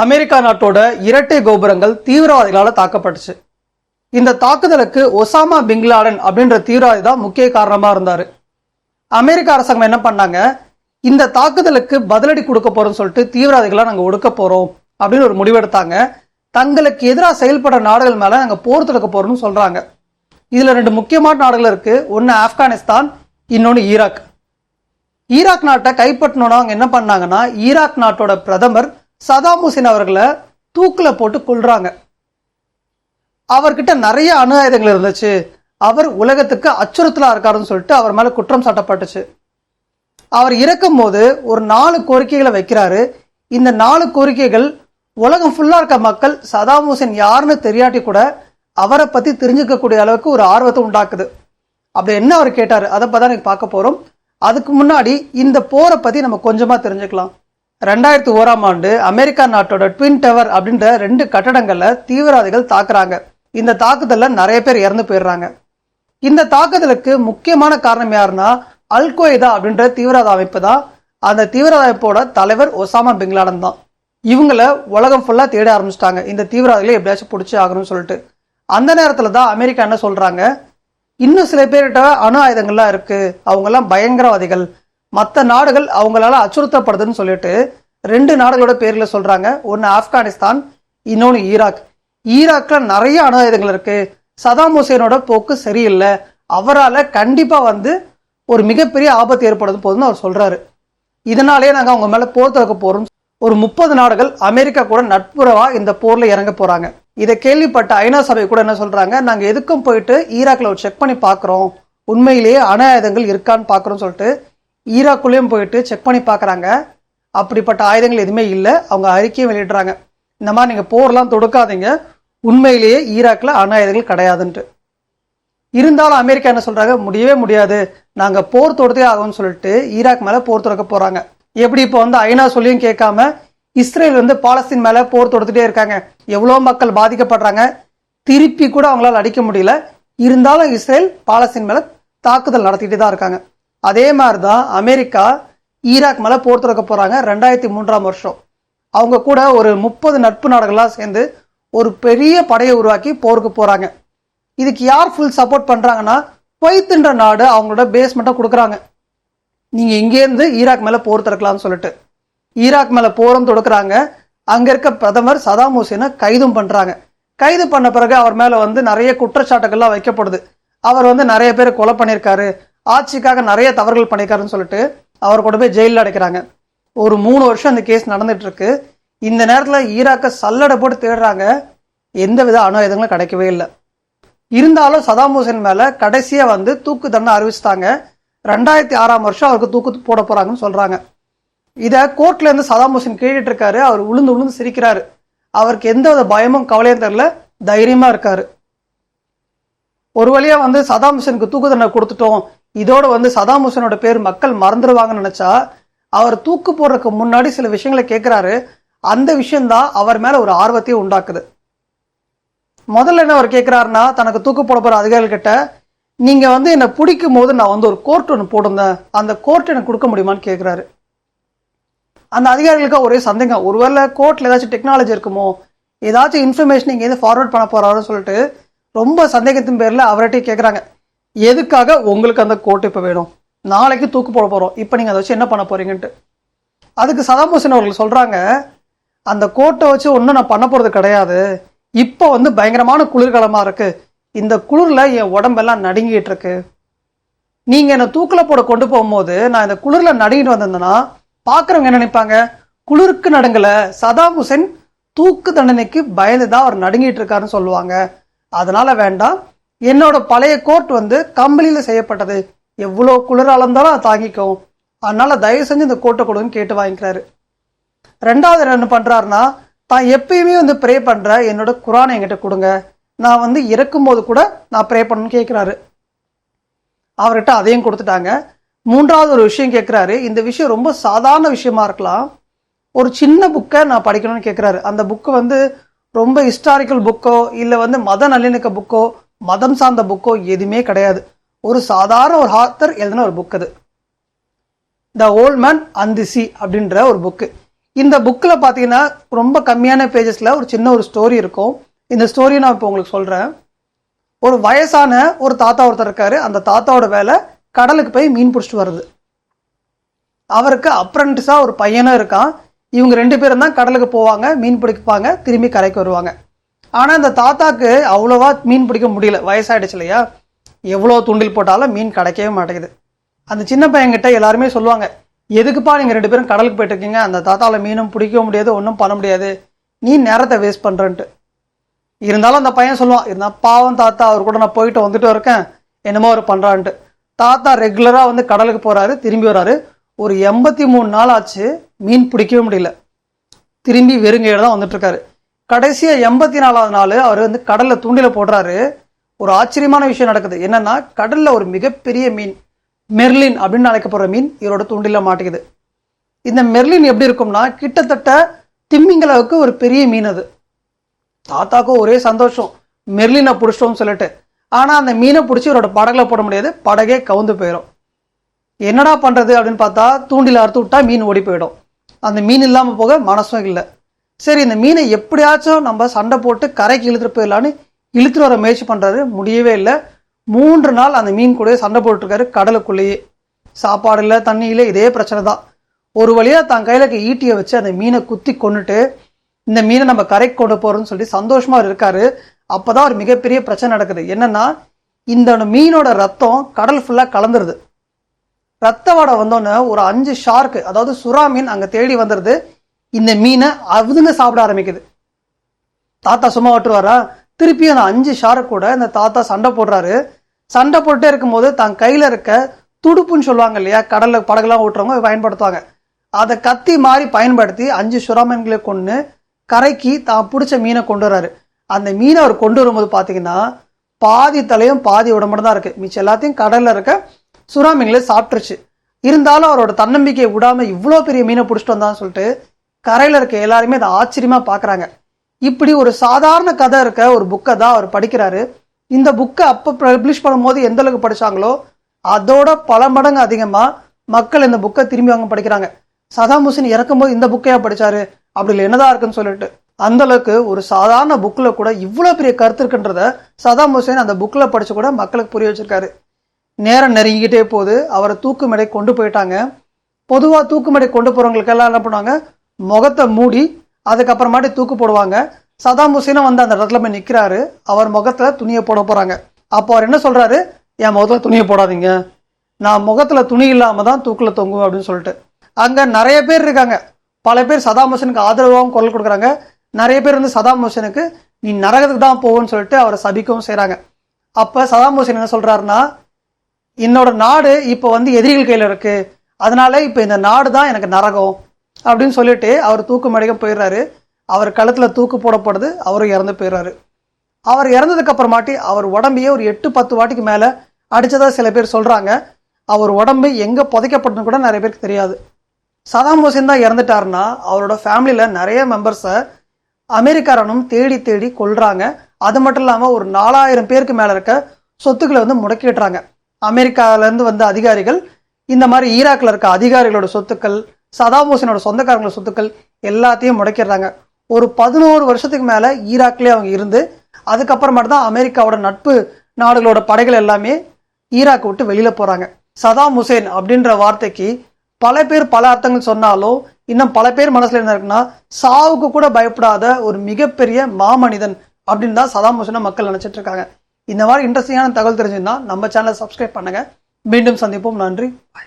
America நாட்டோட இரட்டை கோபுரங்கள் தீவிரவாதிகளால் தாக்கப்பட்டுச்சு. இந்த தாக்குதலுக்கு ஒசாமா பின்லாடன் அப்படின்ற தீவிரவாதி தான் முக்கிய காரணமாக இருந்தார். அமெரிக்க அரசாங்கம் என்ன பண்ணாங்க? இந்த தாக்குதலுக்கு பதிலடி கொடுக்க போகிறோம்னு சொல்லிட்டு தீவிரவாதிகளாக நாங்கள் ஒடுக்க போகிறோம் அப்படின்னு ஒரு முடிவெடுத்தாங்க. தங்களுக்கு எதிராக செயல்படுற நாடுகள் மேலே நாங்கள் போர் தொடுக்க போகிறோம்னு சொல்கிறாங்க இதில் ரெண்டு முக்கியமான நாடுகள் இருக்குது ஒன்று ஆப்கானிஸ்தான் இன்னொன்று ஈராக். ஈராக் நாட்டை கைப்பற்றணும்னா அவங்க என்ன பண்ணாங்கன்னா ஈராக் நாட்டோட பிரதமர் சதாம் ஹுசேன் அவர்களை தூக்கில் போட்டு கொள்றாங்க அவர்கிட்ட நிறைய அணு ஆயுதங்கள் இருந்துச்சு. அவர் உலகத்துக்கு அச்சுறுத்தலாக இருக்காருன்னு சொல்லிட்டு அவர் மேலே குற்றம் சாட்டப்பட்டுச்சு. அவர் இறக்கும் போது ஒரு நாலு கோரிக்கைகளை வைக்கிறாரு. இந்த நாலு கோரிக்கைகள் உலகம் ஃபுல்லாக இருக்க மக்கள் சதாம் ஹுசேன் யாருன்னு தெரியாட்டி கூட அவரை பற்றி தெரிஞ்சுக்கக்கூடிய அளவுக்கு ஒரு ஆர்வத்தை உண்டாக்குது. அப்படி என்ன அவர் கேட்டார்? அதை பார்த்தா நீங்கள் பார்க்க போகிறோம் அதுக்கு முன்னாடி இந்த போரை பற்றி நம்ம கொஞ்சமாக தெரிஞ்சுக்கலாம். ரெண்டாயிரத்தி ஓராம் ஆண்டு அமெரிக்கா நாட்டோட ட்வின் டவர் அப்படின்ற ரெண்டு கட்டடங்களில் தீவிரவாதிகள் தாக்குறாங்க. இந்த தாக்குதலில் நிறைய பேர் இறந்து போயிடுறாங்க. இந்த தாக்குதலுக்கு முக்கியமான காரணம் யாருன்னா அல்கொய்தா அப்படின்ற தீவிரவாத அமைப்பு தான். அந்த தீவிரவாத அமைப்போட தலைவர் ஒசாமா பின்லாடன் தான். இவங்கள உலகம் ஃபுல்லாக தேட ஆரம்பிச்சிட்டாங்க. இந்த தீவிரவாதிகளை எப்படியாச்சும் பிடிச்சி ஆகணும்னு சொல்லிட்டு. அந்த நேரத்தில் தான் அமெரிக்கா என்ன சொல்கிறாங்க இன்னும் சில பேர்கிட்ட அணு ஆயுதங்கள்லாம் இருக்குது அவங்கெல்லாம் பயங்கரவாதிகள். மற்ற நாடுகள் அவங்களால அச்சுறுத்தப்படுதுன்னு சொல்லிட்டு ரெண்டு நாடுகளோட பேரில் சொல்றாங்க. ஒன்று ஆப்கானிஸ்தான் இன்னொன்று ஈராக். ஈராக்ல நிறைய அணு ஆயுதங்கள் இருக்கு. சதாம் ஹுசேனோட போக்கு சரியில்லை. அவரால் கண்டிப்பாக வந்து ஒரு மிகப்பெரிய ஆபத்து ஏற்படுது போதுன்னு அவர் சொல்கிறாரு இதனாலேயே நாங்கள் அவங்க மேலே போர் தொடுக்க போகிறோம் ஒரு முப்பது நாடுகள் அமெரிக்கா கூட நட்புறவாக இந்த போரில் இறங்க போகிறாங்க இதை கேள்விப்பட்ட ஐநா சபை கூட என்ன சொல்கிறாங்க நாங்கள் எதுக்கும் போயிட்டு ஈராக்ல ஒரு செக் பண்ணி பார்க்குறோம். உண்மையிலேயே அணு ஆயுதங்கள் இருக்கான்னு பார்க்குறோம்னு சொல்லிட்டு ஈராக்குள்ளேயும் போயிட்டு செக் பண்ணி பார்க்குறாங்க. அப்படிப்பட்ட ஆயுதங்கள் எதுவுமே இல்லை. அவங்க அறிக்கையை வெளியிடுறாங்க. இந்த மாதிரி நீங்கள் போர்லாம் தொடுக்காதீங்க. உண்மையிலேயே ஈராக்கில் அணு ஆயுதங்கள் கிடையாதுன்ட்டு. இருந்தாலும் அமெரிக்கா என்ன சொல்கிறாங்க முடியவே முடியாது. நாங்கள் போர் தொடுத்தே ஆகும்னு சொல்லிட்டு ஈராக் மேலே போர் தொடுக்க போகிறாங்க எப்படி இப்போ வந்து ஐநா சொல்லியும் கேட்காம இஸ்ரேல் வந்து பாலஸ்தீன் மேலே போர் தொடுத்துட்டே இருக்காங்க. எவ்வளோ மக்கள் பாதிக்கப்படுறாங்க? திருப்பி கூட அவங்களால அடிக்க முடியல. இருந்தாலும் இஸ்ரேல் பாலஸ்தீன் மேலே தாக்குதல் நடத்திட்டு தான் இருக்காங்க. அதே மாதிரி தான் அமெரிக்கா ஈராக் மேலே போர் தொடக்க போகிறாங்க ரெண்டாயிரத்தி மூன்றாம் வருஷம். அவங்க கூட ஒரு முப்பது நட்பு நாடுகளாக சேர்ந்து ஒரு பெரிய படையை உருவாக்கி போருக்கு போகிறாங்க இதுக்கு யார் ஃபுல் சப்போர்ட் பண்ணுறாங்கன்னா குவைத்துன்ற நாடு அவங்களோட பேஸ்மெண்ட்டை கொடுக்குறாங்க. நீங்கள் இங்கேருந்து ஈராக் மேலே போர் திறக்கலாம்னு சொல்லிட்டு. ஈராக் மேலே போரும் தொடுக்குறாங்க. அங்கே இருக்க பிரதமர் சதாம் ஹுசேனை கைதும் பண்ணுறாங்க கைது பண்ண பிறகு அவர் மேலே வந்து நிறைய குற்றச்சாட்டுகள்லாம் வைக்கப்படுது. அவர் வந்து நிறைய பேர் கொலை பண்ணியிருக்காரு. ஆட்சிக்காக நிறைய தவறுகள் பண்ணியிருக்காருன்னு சொல்லிட்டு அவர் கூட போய் ஜெயிலில் அடைக்கிறாங்க. ஒரு மூணு வருஷம் அந்த கேஸ் நடந்துட்டு இருக்கு இந்த நேரத்தில் ஈராக்கை சல்லடை போட்டு தேடுறாங்க. எந்த வித அணு ஆயுதங்களும் கிடைக்கவே இல்லை. இருந்தாலும் சதாம் ஹுசேன் மேலே கடைசியாக வந்து தூக்கு தண்டனை அறிவிச்சிட்டாங்க. ரெண்டாயிரத்தி ஆறாம் வருஷம் அவருக்கு தூக்கு போட போகிறாங்கன்னு சொல்கிறாங்க இதை கோர்ட்லேருந்து சதாம் ஹுசேன் கேட்டுட்டு இருக்காரு அவர் உளுந்து உளுந்து சிரிக்கிறாரு. அவருக்கு எந்த வித பயமும் கவலையும் தெரில தைரியமாக இருக்காரு. ஒரு வழியாக வந்து சதாம் ஹுசேனுக்கு தூக்கு தண்டனை கொடுத்துட்டோம். இதோட வந்து சதாம் ஹுசனோட பேர் மக்கள் மறந்துடுவாங்கன்னு நினச்சா அவர் தூக்கு போடுறதுக்கு முன்னாடி சில விஷயங்களை கேட்குறாரு அந்த விஷயந்தான் அவர் மேலே ஒரு ஆர்வத்தையும் உண்டாக்குது. முதல்ல என்ன அவர் கேட்குறாருன்னா தனக்கு தூக்கு போட போகிற அதிகாரிகள் கிட்ட வந்து என்னை பிடிக்கும் போது நான் வந்து ஒரு கோர்ட் ஒன்று போட்டிருந்தேன். அந்த கோர்ட் எனக்கு கொடுக்க முடியுமான்னு கேட்குறாரு அந்த அதிகாரிகளுக்கு ஒரே சந்தேகம். ஒருவேளை கோர்ட்டில் ஏதாச்சும் டெக்னாலஜி இருக்குமோ? ஏதாச்சும் இன்ஃபர்மேஷன் இங்கே ஃபார்வர்ட் பண்ண போகிறாருன்னு சொல்லிட்டு ரொம்ப சந்தேகத்தின் பேரில் அவர்கிட்ட கேட்குறாங்க எதுக்காக உங்களுக்கு அந்த கோட் இப்போ வேணும்? நாளைக்கு தூக்கு போட போகிறோம் இப்போ நீங்கள் அதை வச்சு என்ன பண்ண போறீங்கன்ட்டு. அதுக்கு சதாம் ஹுசேன் அவர்கள் சொல்கிறாங்க அந்த கோட்டை வச்சு ஒன்றும் நான் பண்ண போகிறது கிடையாது. இப்போ வந்து பயங்கரமான குளிர்காலமாக இருக்குது இந்த குளிரில் என் உடம்பெல்லாம் நடுங்கிட்டு இருக்கு. நீங்கள் என்ன தூக்கில் போட கொண்டு போகும்போது நான் இந்த குளிரில் நடுங்கிட்டு வந்திருந்தேன்னா பார்க்குறவங்க என்ன நினைப்பாங்க? குளிருக்கு நடுங்கலை. சதாம் ஹுசேன் தூக்கு தண்டனைக்கு பயந்து தான் அவர் நடுங்கிட்டு இருக்காருன்னு சொல்லுவாங்க. அதனால் வேண்டாம். என்னோட பழைய கோட் வந்து கம்பளியில் செய்யப்பட்டது. எவ்வளோ குளிரால இருந்தாலும் அதை தாங்கிக்கும் அதனால் தயவு செஞ்சு இந்த கோட்டை கொடுன்னு கேட்டு வாங்கிக்கிறாரு. ரெண்டாவது என்ன பண்ணுறாருன்னா தான் எப்பயுமே வந்து ப்ரே பண்ணுற என்னோட குரானை என்கிட்ட கொடுங்க. நான் வந்து இறக்கும்போது கூட நான் ப்ரே பண்ணணும்னு கேட்குறாரு அவர்கிட்ட அதையும் கொடுத்துட்டாங்க. மூன்றாவது ஒரு விஷயம் கேட்குறாரு இந்த விஷயம் ரொம்ப சாதாரண விஷயமா இருக்கலாம். ஒரு சின்ன புக்கை நான் படிக்கணும்னு கேட்குறாரு அந்த புக்கு வந்து ரொம்ப ஹிஸ்டாரிக்கல் புக்கோ இல்லை வந்து மத நல்லிணக்க புக்கோ மதம் சார்ந்த புக்கோ எதுவுமே கிடையாது. ஒரு சாதாரண ஒரு ஆத்தர் எழுதின ஒரு புக் அது. The old man and the sea அப்படின்ற ஒரு புக்கு இந்த புக்கில் பார்த்தீங்கன்னா ரொம்ப கம்மியான பேஜஸில் ஒரு சின்ன ஒரு ஸ்டோரி இருக்கும். இந்த ஸ்டோரியை நான் இப்போ உங்களுக்கு சொல்கிறேன் ஒரு வயசான ஒரு தாத்தா ஒருத்தர் இருக்காரு. அந்த தாத்தாவோட வேலை கடலுக்கு போய் மீன் பிடிச்சிட்டு வருது அவருக்கு அப்ரண்டிஸாக ஒரு பையனும் இருக்கான். இவங்க ரெண்டு பேரும் தான் கடலுக்கு போவாங்க மீன் பிடிப்பாங்க திரும்பி கரைக்கு வருவாங்க. ஆனால் இந்த தாத்தாக்கு அவ்வளோவா மீன் பிடிக்க முடியல. வயசாகிடுச்சு இல்லையா? எவ்வளோ தூண்டில் போட்டாலும் மீன் கிடைக்கவே மாட்டேங்குது. அந்த சின்ன பையன்கிட்ட எல்லாருமே சொல்லுவாங்க எதுக்குப்பா நீங்கள் ரெண்டு பேரும் கடலுக்கு போயிட்டுருக்கீங்க? அந்த தாத்தாவில் மீனும் பிடிக்க முடியாது ஒன்றும் பண்ண முடியாது. நீ நேரத்தை வேஸ்ட் பண்ணுறன்ட்டு இருந்தாலும் அந்த பையன் சொல்லுவான் இருந்தால் பாவம் தாத்தா அவர் கூட நான் போயிட்டு வந்துட்டு இருக்கேன். என்னமோ அவர் பண்ணுறான்ட்டு தாத்தா ரெகுலராக வந்து கடலுக்கு போகிறாரு திரும்பி வராரு. ஒரு எண்பத்தி மூணு நாள் ஆச்சு மீன் பிடிக்கவே முடியல. திரும்பி வெறுங்கையோட தான் வந்துட்டுருக்காரு. கடைசியாக எண்பத்தி நாலாவது நாள் அவர் வந்து கடலில் தூண்டில் போடுறாரு. ஒரு ஆச்சரியமான விஷயம் நடக்குது. என்னன்னா கடலில் ஒரு மிகப்பெரிய மீன் மெர்லின் அப்படின்னு அழைக்கப்படுற மீன் இவரோட தூண்டில மாட்டேங்குது இந்த மெர்லின் எப்படி இருக்கும்னா கிட்டத்தட்ட திம்மிங்களவுக்கு ஒரு பெரிய மீன் அது. தாத்தாக்கும் ஒரே சந்தோஷம். மெர்லினை பிடிச்சிட்டோம்னு சொல்லிட்டு. ஆனால் அந்த மீனை பிடிச்சி இவரோட படகுல போட முடியாது. படகே கவுந்து போயிடும் என்னடா பண்ணுறது அப்படின்னு பார்த்தா தூண்டில் அறுத்து விட்டா மீன் ஓடி போயிடும். அந்த மீன் இல்லாமல் போக மனசும் இல்லை. சரி இந்த மீனை எப்படியாச்சும் நம்ம சண்டை போட்டு கரைக்கு இழுத்துட்டு போயிடலான்னு இழுத்துட்டு வர முயற்சி பண்ணுறாரு முடியவே இல்லை. மூன்று நாள் அந்த மீன் கூட சண்டை போட்டுருக்காரு கடலுக்குள்ளேயே. சாப்பாடு இல்லை தண்ணி இல்லை இதே பிரச்சனை தான். ஒரு வழியாக தன் கையில் ஈட்டியை வச்சு அந்த மீனை குத்தி கொண்டுட்டு இந்த மீனை நம்ம கரைக்கு கொண்டு போகிறோம்னு சொல்லி சந்தோஷமா இருக்காரு. அப்பதான் ஒரு மிகப்பெரிய பிரச்சனை நடக்குது. என்னன்னா இந்த மீனோட ரத்தம் கடல் ஃபுல்லாக கலந்துருது. ரத்த வாடை வந்தோன்னே ஒரு அஞ்சு ஷார்க்கு அதாவது சுறா மீன் அங்கே தேடி வந்துடுது இந்த மீனை அதுங்க சாப்பிட ஆரம்பிக்குது. தாத்தா சும்மா விட்டுருவாரா திருப்பி அந்த அஞ்சு ஷாரை கூட இந்த தாத்தா சண்டை போடுறாரு. சண்டை போட்டுட்டே இருக்கும்போது தன் கையில் இருக்க துடுப்புன்னு சொல்லுவாங்க இல்லையா? கடலில் படகுலாம் ஓட்டுறவங்க பயன்படுத்துவாங்க. அதை கத்தி மாதிரி பயன்படுத்தி அஞ்சு சுறா மீன்களை கொண்டு கரைக்கு தான் பிடிச்ச மீனை கொண்டு வர்றாரு. அந்த மீனை அவர் கொண்டு வரும்போது பார்த்தீங்கன்னா பாதி தலையும் பாதி உடம்பு தான் இருக்குது மிச்சம் எல்லாத்தையும் கடலில் இருக்க சுறா மீன்களை சாப்பிட்டுருச்சு. இருந்தாலும் அவரோட தன்னம்பிக்கையை விடாமல் இவ்வளோ பெரிய மீனை பிடிச்சிட்டு வந்தான்னு சொல்லிட்டு கரையில் இருக்க எல்லாருமே அதை ஆச்சரியமாக பார்க்குறாங்க இப்படி ஒரு சாதாரண கதை இருக்க ஒரு புக்கை தான் அவர் படிக்கிறாரு. இந்த புக்கை அப்போ பப்ளிஷ் பண்ணும்போது எந்த அளவுக்கு படிச்சாங்களோ அதோட பல மடங்கு அதிகமாக மக்கள் இந்த புக்கை திரும்பி அவங்க படிக்கிறாங்க. சதாம் ஹுசேன் இறக்கும்போது இந்த புக்கையா படித்தாரு அப்படி இல்லை என்னதான் இருக்குன்னு சொல்லிட்டு. அந்த அளவுக்கு ஒரு சாதாரண புக்கில் கூட இவ்வளோ பெரிய கருத்து இருக்குன்றத சதாம் ஹுசேன் அந்த புக்கில் படித்து கூட மக்களுக்கு புரிய வச்சிருக்காரு. நேரம் நெருங்கிக்கிட்டே போகுது. அவரை தூக்குமடை கொண்டு போயிட்டாங்க. பொதுவாக தூக்குமடை கொண்டு போகிறவங்களுக்கெல்லாம் என்ன பண்ணுவாங்க? முகத்தை மூடி அதுக்கப்புறமாட்டி தூக்கு போடுவாங்க. சதாம் ஹுசேனும் வந்து அந்த இடத்துல போய் நிற்கிறாரு அவர் முகத்தில் துணியை போட போகிறாங்க அப்போ அவர் என்ன சொல்கிறாரு என் முகத்தில் துணியை போடாதீங்க. நான் முகத்தில் துணி இல்லாமல் தான் தூக்கில் தொங்குவேன் அப்படின்னு சொல்லிட்டு. அங்கே நிறைய பேர் இருக்காங்க. பல பேர் சதாம் ஹுசேனுக்கு ஆதரவாகவும் குரல் கொடுக்குறாங்க. நிறைய பேர் வந்து சதாம் ஹுசேனுக்கு நீ நரகத்துக்கு தான் போகும்னு சொல்லிட்டு அவரை சபிக்கவும் செய்கிறாங்க அப்போ சதாம் ஹுசேன் என்ன சொல்கிறாருன்னா என்னோட நாடு இப்போ வந்து எதிரிகள் கையில் இருக்குது அதனால இப்போ இந்த நாடு தான் எனக்கு நரகம். அப்படின்னு சொல்லிட்டு அவர் தூக்கு மடிக்க போயிடுறாரு. அவர் கழுத்தில் தூக்கு போடப்படுது அவரும் இறந்து போயிடுறாரு. அவர் இறந்ததுக்கு அப்புறமாட்டி அவர் உடம்பையே ஒரு எட்டு பத்து வாட்டிக்கு மேலே அடித்ததாக சில பேர் சொல்கிறாங்க அவர் உடம்பு எங்கே புதைக்கப்பட்டது கூட நிறைய பேருக்கு தெரியாது. சதாம் ஹுசேன் தான் இறந்துட்டாருன்னா அவரோட ஃபேமிலியில் நிறைய மெம்பர்ஸை அமெரிக்காரனும் தேடி தேடி கொள்கிறாங்க அது மட்டும் இல்லாமல் ஒரு நாலாயிரம் பேருக்கு மேலே இருக்க சொத்துக்களை வந்து முடக்கிடுறாங்க அமெரிக்காவிலேருந்து வந்த அதிகாரிகள் இந்த மாதிரி ஈராக்கில் இருக்க அதிகாரிகளோட சொத்துக்கள் சதாம் ஹுசேனோட சொந்தக்காரங்களோட சொத்துக்கள் எல்லாத்தையும் முடக்கிடுறாங்க. ஒரு பதினோரு வருஷத்துக்கு மேலே ஈராக்லேயே அவங்க இருந்து அதுக்கப்புறமாட்டு தான் அமெரிக்காவோட நட்பு நாடுகளோட படைகள் எல்லாமே ஈராக் விட்டு வெளியில் போகிறாங்க சதாம் ஹுசேன் அப்படின்ற வார்த்தைக்கு பல பேர் பல அர்த்தங்கள் சொன்னாலும் இன்னும் பல பேர் மனசில் என்ன இருக்குன்னா சாவுக்கு கூட பயப்படாத ஒரு மிகப்பெரிய மாமனிதன் அப்படின்னு தான் சதாம் ஹுசேனை மக்கள் நினச்சிட்டு இருக்காங்க. இந்த மாதிரி இன்ட்ரெஸ்டிங்கான தகவல் தெரிஞ்சுன்னா நம்ம சேனலை சப்ஸ்கிரைப் பண்ணுங்க. மீண்டும் சந்திப்போம். நன்றி.